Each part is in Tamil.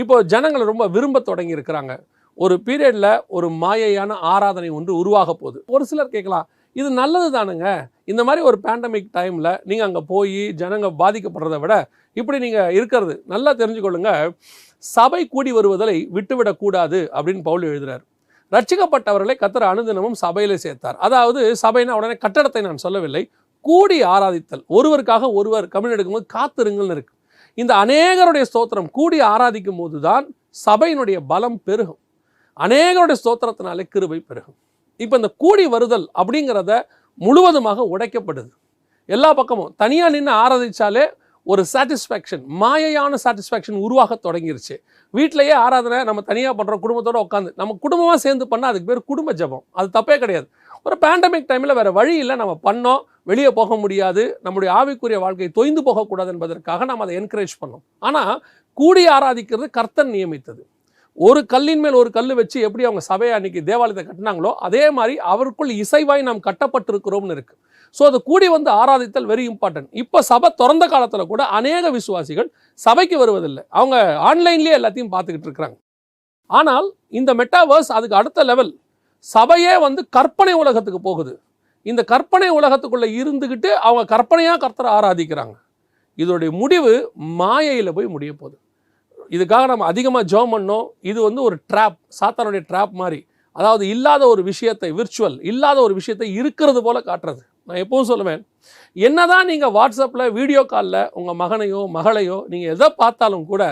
இப்போ ஜனங்களை ரொம்ப விரும்ப தொடங்கி இருக்கிறாங்க ஒரு பீரியடில் ஒரு மாயையான ஆராதனை ஒன்று உருவாக போகுது. ஒரு சிலர் கேட்கலாம் இது நல்லது தானுங்க. இந்த மாதிரி ஒரு பேண்டமிக் டைமில் நீங்கள் அங்கே போய் ஜனங்க பாதிக்கப்படுறதை விட இப்படி நீங்கள் இருக்கிறது. நல்லா தெரிஞ்சுக்கொள்ளுங்க சபை கூடி வருவதை விட்டுவிடக்கூடாது அப்படின்னு பவுல் எழுதுறார். ரட்சிக்கப்பட்டவர்களை கத்தர் அனுதினமும் சபையில் சேர்த்தார். அதாவது சபைனா உடனே கட்டடத்தை நான் சொல்லவில்லை கூடி ஆராதித்தல். ஒருவருக்காக ஒருவர் கம்யூன் எடுக்கும்போது காத்திருங்கள்னு இருக்கு. இந்த அநேகருடைய ஸ்தோத்திரம் கூடி ஆராதிக்கும் போது தான் சபையினுடைய பலம் பெருகும். அநேகருடைய ஸ்தோத்திரத்தினாலே கிருபை பெருகும். இப்போ இந்த கூடி வருதல் அப்படிங்கிறத முழுவதுமாக உடைக்கப்படுது. எல்லா பக்கமும் தனியாக நின்று ஆராதிச்சாலே ஒரு சாட்டிஸ்ஃபேக்ஷன் மாயையான சாட்டிஸ்ஃபேக்ஷன் உருவாக தொடங்கிருச்சு. வீட்டிலேயே ஆராதனை நம்ம தனியாக பண்ணுறோம் குடும்பத்தோடு உட்காந்து நம்ம குடும்பமாக சேர்ந்து பண்ணால் அதுக்கு பேர் குடும்ப ஜெபம். அது தப்பே கிடையாது. ஒரு பேண்டமிக் டைமில் வேறு வழி இல்லை நம்ம பண்ணோம் வெளியே போக முடியாது நம்முடைய ஆவிக்குரிய வாழ்க்கை தொய்ந்து போகக்கூடாது என்பதற்காக நாம் அதை என்கரேஜ் பண்ணோம். ஆனால் கூடி ஆராதிக்கிறது கர்த்தன் நியமித்தது. ஒரு கல்லின் மேல் ஒரு கல் வச்சு எப்படி அவங்க சபையை அன்னைக்கு தேவாலயத்தை கட்டினாங்களோ அதே மாதிரி அவருக்குள் இசைவாய் நாம் கட்டப்பட்டிருக்கிறோம்னு இருக்கு. ஸோ அது கூடி வந்து ஆராதித்தல் வெரி இம்பார்ட்டன்ட் இப்போ சபை திறந்த காலத்தில் கூட அநேக விசுவாசிகள் சபைக்கு வருவதில்லை. அவங்க ஆன்லைன்லேயே எல்லாத்தையும் பார்த்துக்கிட்டு இருக்கிறாங்க. ஆனால் இந்த மெட்டாவர்ஸ் அதுக்கு அடுத்த லெவல் சபையே வந்து கற்பனை உலகத்துக்கு போகுது. இந்த கற்பனை உலகத்துக்குள்ளே இருந்துக்கிட்டு அவங்க கற்பனையாக கர்த்தரை ஆராதிக்கிறாங்க. இதோடைய முடிவு மாயையில் போய் முடிய போகுது. இதுக்காக நம்ம அதிகமாக ஜோம் பண்ணோம். இது வந்து ஒரு ட்ராப் சாத்தானுடைய ட்ராப் மாதிரி அதாவது இல்லாத ஒரு விஷயத்தை விர்ச்சுவல் இல்லாத ஒரு விஷயத்தை இருக்கிறது போல் காட்டுறது. நான் எப்பவும் சொல்லுவேன் என்ன தான் நீங்கள் வாட்ஸ்அப்பில் வீடியோ காலில் உங்கள் மகனையோ மகளையோ நீங்கள் எதை பார்த்தாலும் கூட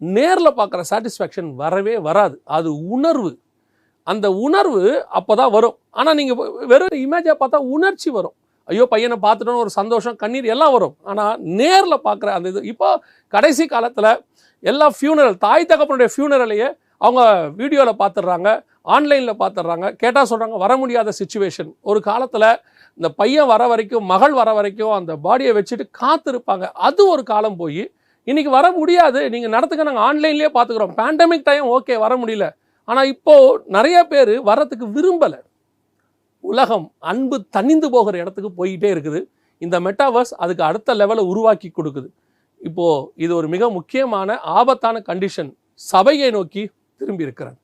நேரில் பார்க்குற சாட்டிஸ்ஃபேக்ஷன் வரவே வராது. அது உணர்வு. அந்த உணர்வு அப்போ தான் வரும். ஆனால் நீங்கள் வெறும் இமேஜை பார்த்தா உணர்ச்சி வரும். ஐயோ பையனை பார்த்துட்டோன்னு ஒரு சந்தோஷம் கண்ணீர் எல்லாம் வரும். ஆனால் நேரில் பார்க்குற அந்த இது இப்போ கடைசி காலத்தில் எல்லா ஃபியூனரல் தாய் தகப்பனுடைய ஃபியூனரலையே அவங்க வீடியோவில் பார்த்துடுறாங்க ஆன்லைனில் பார்த்துடுறாங்க கேட்டால் சொல்கிறாங்க வர முடியாத சுச்சுவேஷன் ஒரு காலத்தில் இந்த பையன் வர வரைக்கும் மகள் வர வரைக்கும் அந்த பாடியை வச்சுட்டு காத்திருப்பாங்க. அது ஒரு காலம் போய் இன்றைக்கி வர முடியாது. நீங்கள் நடத்துக்க நாங்கள் ஆன்லைன்லேயே பார்த்துக்குறோம். பேண்டமிக் டைம் ஓகே வர முடியல. ஆனால் இப்போது நிறைய பேர் வரத்துக்கு விரும்பலை. உலகம் அன்பு தனிந்து போகிற இடத்துக்கு போயிட்டே இருக்குது. இந்த மெட்டாவர்ஸ் அதுக்கு அடுத்த லெவலை உருவாக்கி கொடுக்குது. இப்போது இது ஒரு மிக முக்கியமான ஆபத்தான கண்டிஷன் சபையை நோக்கி திரும்பி இருக்கிறாங்க